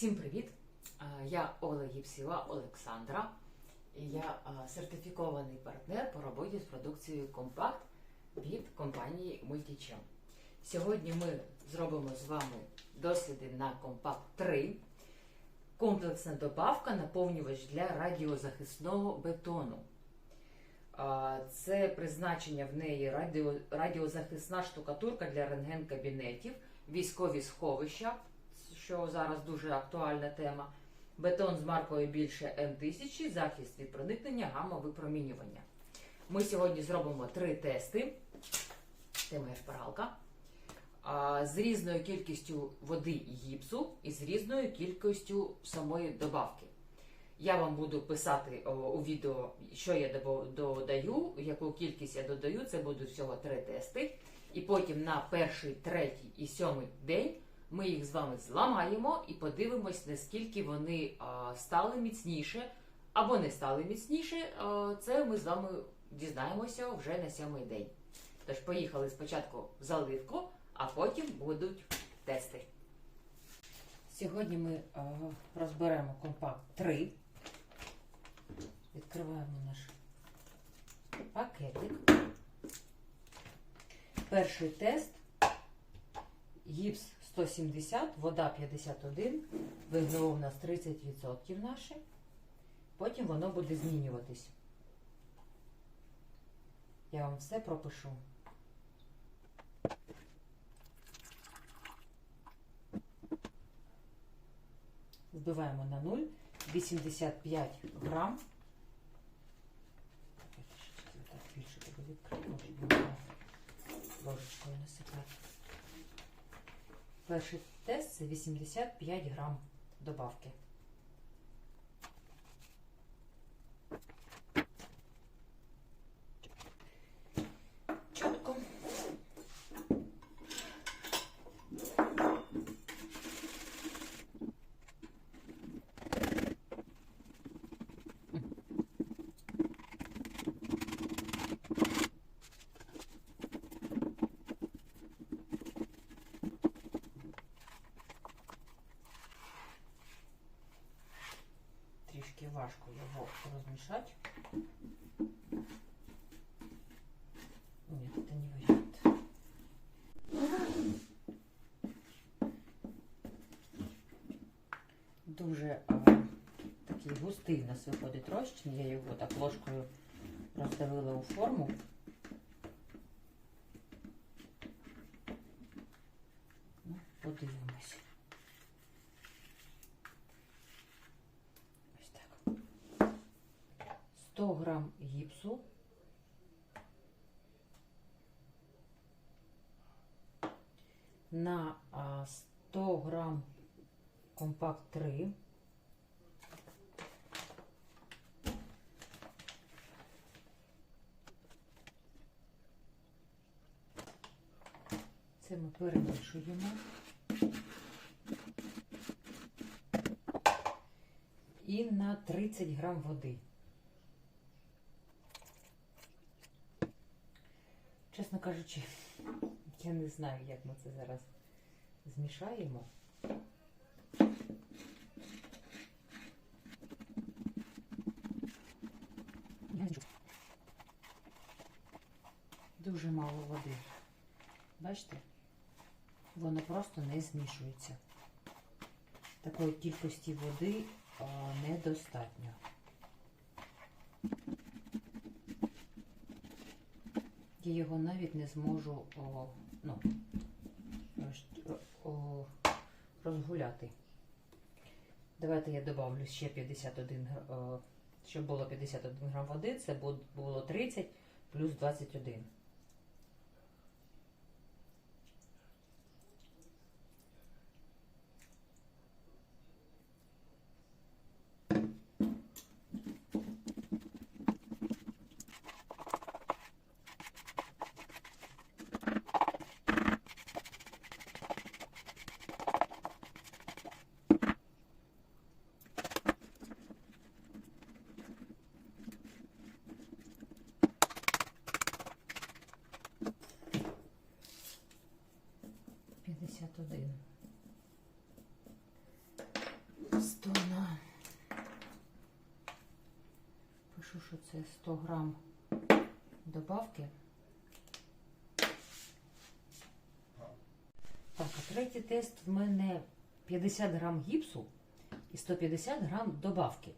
Всім привіт! Е, Я Ола Єпсіва Олександра. Я е, сертифікований партнер по роботі з продукцією Компакт від компанії Multichem. Сьогодні ми зробимо з вами досліди на Компакт 3. Комплексна добавка наповнювач для радіозахисного бетону. Це призначення в неї радіо, радіозахисна штукатурка для рентген-кабінетів, військові сховища, що зараз дуже актуальна тема. Бетон з маркою більше М1000, захист від проникнення гамма-випромінювання. Ми сьогодні зробимо три тести. Це моя шпаргалка. А, З різною кількістю води і гіпсу і з різною кількістю самої добавки. Я вам буду писати у відео, що я додаю, яку кількість я додаю. Це будуть всього три тести. І потім на перший, третій і сьомий день ми їх з вами зламаємо і подивимось, наскільки вони а, стали міцніше або не стали міцніше. А, це ми з вами дізнаємося вже на сьомий день. Тож поїхали спочатку в заливку, а потім будуть тести. Сьогодні ми е, розберемо компакт 3. Відкриваємо наш пакетик. Перший тест. Гіпс 170, вода 51, вигнуло у нас 30% наше. Потім воно буде змінюватись. Я вам все пропишу. Збиваємо на 0. 85 грам. Давайте ще так більше тебе відкрию, щоб не ложечкою насипати. Перший тест це 85 грам добавки. розмішати. Ні, це не варіант. Дуже а, такий густий в нас виходить розчин. Я його так ложкою роздавила у форму. Ну, подивимось. 100 грам гіпсу. На а, 100 грам компакт 3. Це ми перемішуємо. І на 30 грам води. Чесно кажучи, я не знаю, як ми це зараз змішаємо. Дуже мало води. Бачите? Воно просто не змішується. Такої кількості води недостатньо. Я його навіть не зможу о, ну, о, розгуляти. Давайте я добавлю ще 51 грам, щоб було 51 грам води, це було 30 плюс 21. Що це 100 грам добавки. Так, а третій тест в мене 50 грам гіпсу і 150 грам добавки.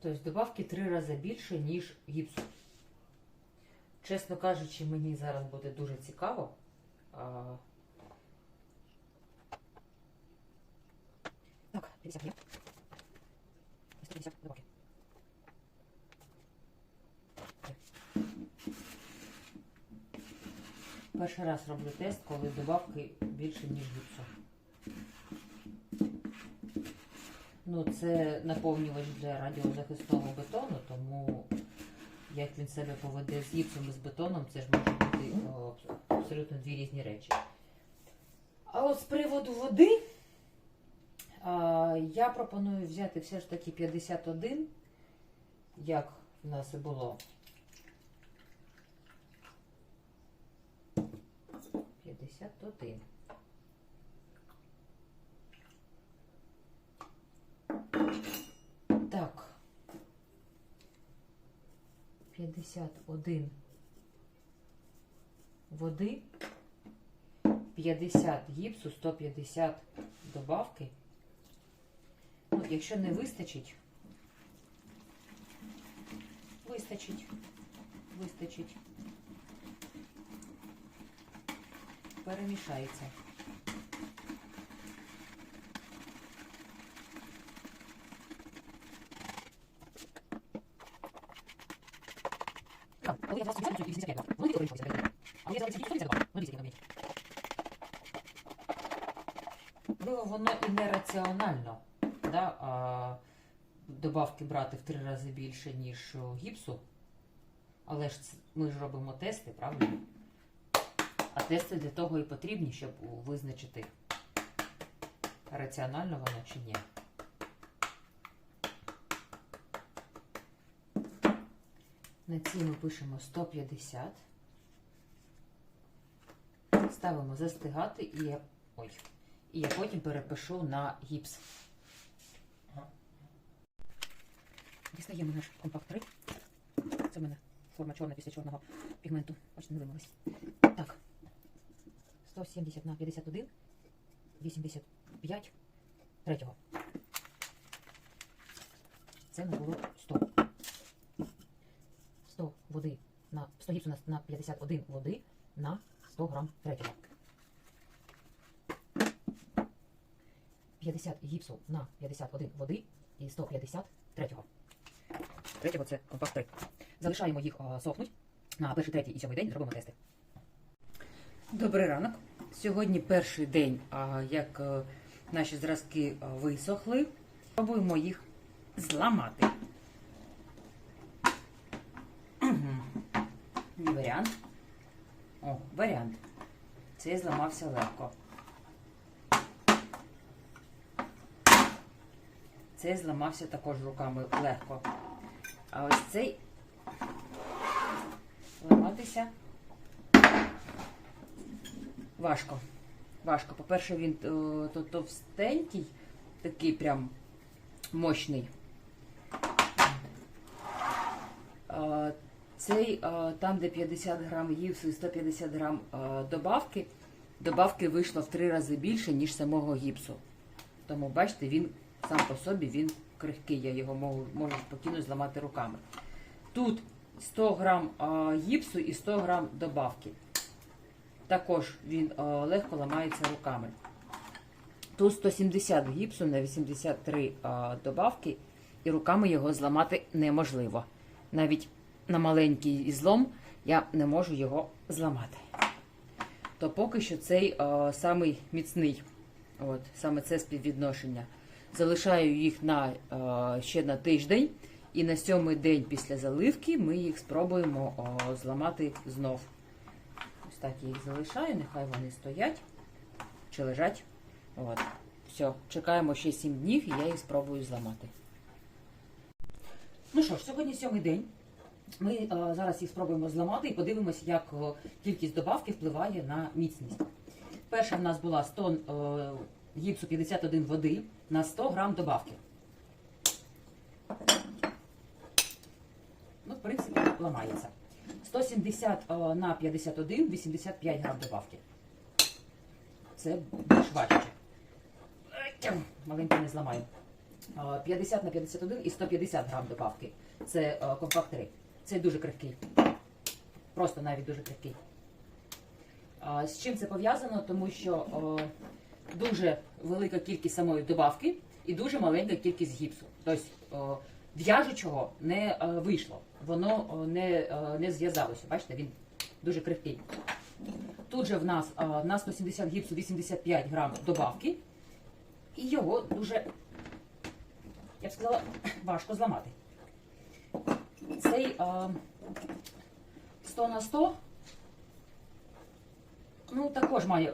Тобто добавки три рази більше, ніж гіпсу. Чесно кажучи, мені зараз буде дуже цікаво. Так, 50 грам. І 150 добавки. Перший раз роблю тест, коли добавки більше, ніж гіпсу. Ну, це наповнювач для радіозахисного бетону, тому як він себе поведе з гіпсом і з бетоном, це ж може бути абсолютно дві різні речі. А от з приводу води, я пропоную взяти все ж таки 51, як в нас і було. 51. Так. 51 води, 50 гіпсу, 150 добавки. Якщо не вистачить, вистачить, вистачить. Перемішається. Так, коли я зараз 50 і 85, вони тільки перейшлися. Але я зараз 182, 200 км. Можливо, воно і нераціонально, да? а, добавки брати в три рази більше, ніж гіпсу. Але ж ми ж робимо тести, правда? А тести для того і потрібні, щоб визначити, раціонально воно чи ні. На цій ми пишемо 150. Ставимо застигати і я, ой, і я потім перепишу на гіпс. Дістаємо наш компакт 3. Це в мене форма чорна після чорного пігменту. Бачите, не вимилась. Так. 170 на 51. 85 третього. Це не було 100. 100 води на 100 гіпсу на, на 51 води на 100 грам третього. 50 гіпсу на 51 води і 150 третього. Третього це компакт 3. Залишаємо їх а, сохнуть. На перший, третій і сьомий день зробимо тести. Добрий ранок. Сьогодні перший день, як е, наші зразки висохли. Пробуємо їх зламати. І варіант. О, варіант. Цей зламався легко. Цей зламався також руками легко. А ось цей ламатися важко. Важко. По-перше, він е, то товстенький, такий прям мощний. А, Цей а, там, де 50 грам гіпсу і 150 грам добавки, добавки вийшло в три рази більше, ніж самого гіпсу. Тому, бачите, він сам по собі він крихкий, я його можу, можу спокійно зламати руками. Тут 100 грам а, гіпсу і 100 грам добавки. Також він а, легко ламається руками. Тут 170 гіпсу на 83 а, добавки, і руками його зламати неможливо. Навіть на маленький злом я не можу його зламати. То поки що цей а, самий міцний, от, саме це співвідношення. Залишаю їх на, ще на тиждень, і на сьомий день після заливки ми їх спробуємо зламати знов. Ось так я їх залишаю, нехай вони стоять чи лежать. От. Все, чекаємо ще 7 днів і я їх спробую зламати. Ну що ж, сьогодні сьомий день. Ми е, зараз їх спробуємо зламати і подивимося, як е, кількість добавки впливає на міцність. Перша в нас була 100 е, гіпсу 51 води на 100 грам добавки. Ну, в принципі, ламається. 170 е, на 51, 85 грам добавки. Це більш важче. Маленько не зламаю. Е, 50 на 51 і 150 грам добавки. Це компакт 3. Це дуже крихкий. Просто навіть дуже крихкий. З чим це пов'язано? Тому що дуже велика кількість самої добавки і дуже маленька кількість гіпсу. Тобто в'яжучого не е, вийшло, воно не, е, не зв'язалося. Бачите, він дуже крихкий. Тут же в нас е, на 170 гіпсу 85 грам добавки, і його дуже, я б сказала, важко зламати. Цей е, 100 на 100 ну, також має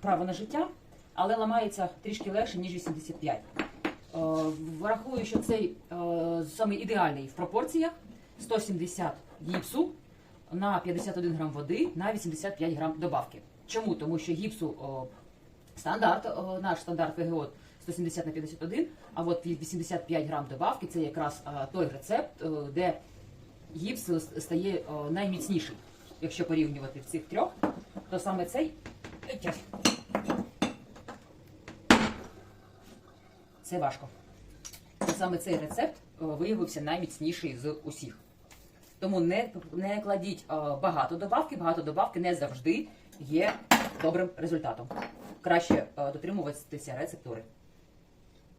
право на життя, але ламається трішки легше, ніж 85. Е, Врахую, що цей е, саме ідеальний в пропорціях 170 гіпсу на 51 грам води на 85 грам добавки. Чому? Тому що гіпсу о, стандарт, наш стандарт ВГО 170 на 51, а от 85 грам добавки це якраз е, той рецепт, е, де гіпс стає о, найміцніший. Якщо порівнювати в цих трьох, то саме цей. Це важко. Саме цей рецепт виявився найміцніший з усіх. Тому не, не кладіть багато добавки, багато добавки не завжди є добрим результатом. Краще дотримуватися рецептури.